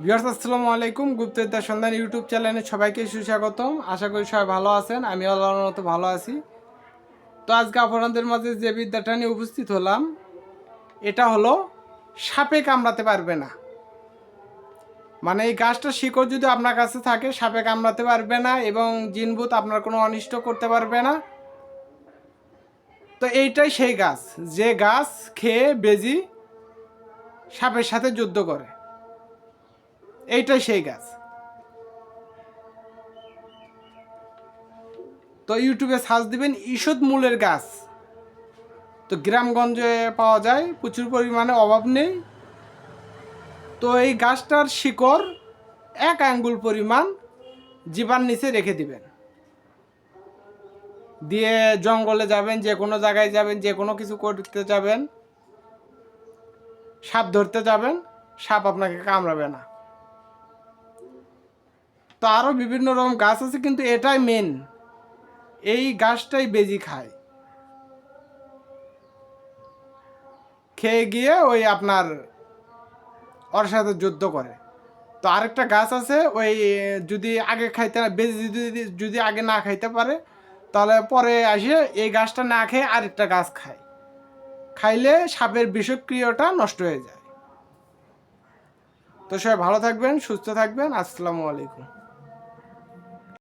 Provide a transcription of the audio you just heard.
Viewers, আসসালামু আলাইকুম। গুপ্তবিদ্যা সন্ধান ইউটিউব চ্যানেলে সবাইকে সুস্বাগতম। আশা করি সবাই ভালো আছেন। আমি আল্লাহর মতো ভালো আছি। তো আজকে আপনাদের মাঝে যে বিদ্যাটা নিয়ে উপস্থিত হলাম, এটা হলো, সাপে কামড়াতে পারবে না। মানে এই গাছটা শিকড় যদি আপনার কাছে থাকে, সাপে কামড়াতে পারবে না এবং জিনভূত আপনার কোনো অনিষ্ট করতে পারবে না। তো এইটাই সেই গাছ। যে গাছ খেয়ে বেজি সাপের সাথে যুদ্ধ করে। এইটাই সেই গাছ। তো ইউটিউবে সার্চ দিবেন, ঈষৎ মূলের গাছ। তো গ্রামগঞ্জে পাওয়া যায়, প্রচুর পরিমাণে অভাব নেই। তো এই গাছটার শিকড় এক আঙ্গুল পরিমাণ জীবান নিচে রেখে দিবেন। দিয়ে জঙ্গলে যাবেন, যে কোনো জায়গায় যাবেন, যে কোনো কিছু করতে যাবেন। সাপ ধরতে যাবেন, সাপ আপনাকে কামড়াবে না। তো আরও বিভিন্ন রকম গাছ আছে, কিন্তু এটাই মেন এই গাছটাই বেজি খায়। খেয়ে গিয়ে ওই আপনার ওর সাথে যুদ্ধ করে। তো আরেকটা গাছ আছে, ওই যদি আগে খাইতে না, বেজি যদি যদি আগে না খাইতে পারে, তাহলে পরে আসে এই গাছটা না খেয়ে আরেকটা গাছ খায়। খাইলে সাপের বিষক্রিয়াটা নষ্ট হয়ে যায়। তো সবাই ভালো থাকবেন, সুস্থ থাকবেন, আসসালামু আলাইকুম।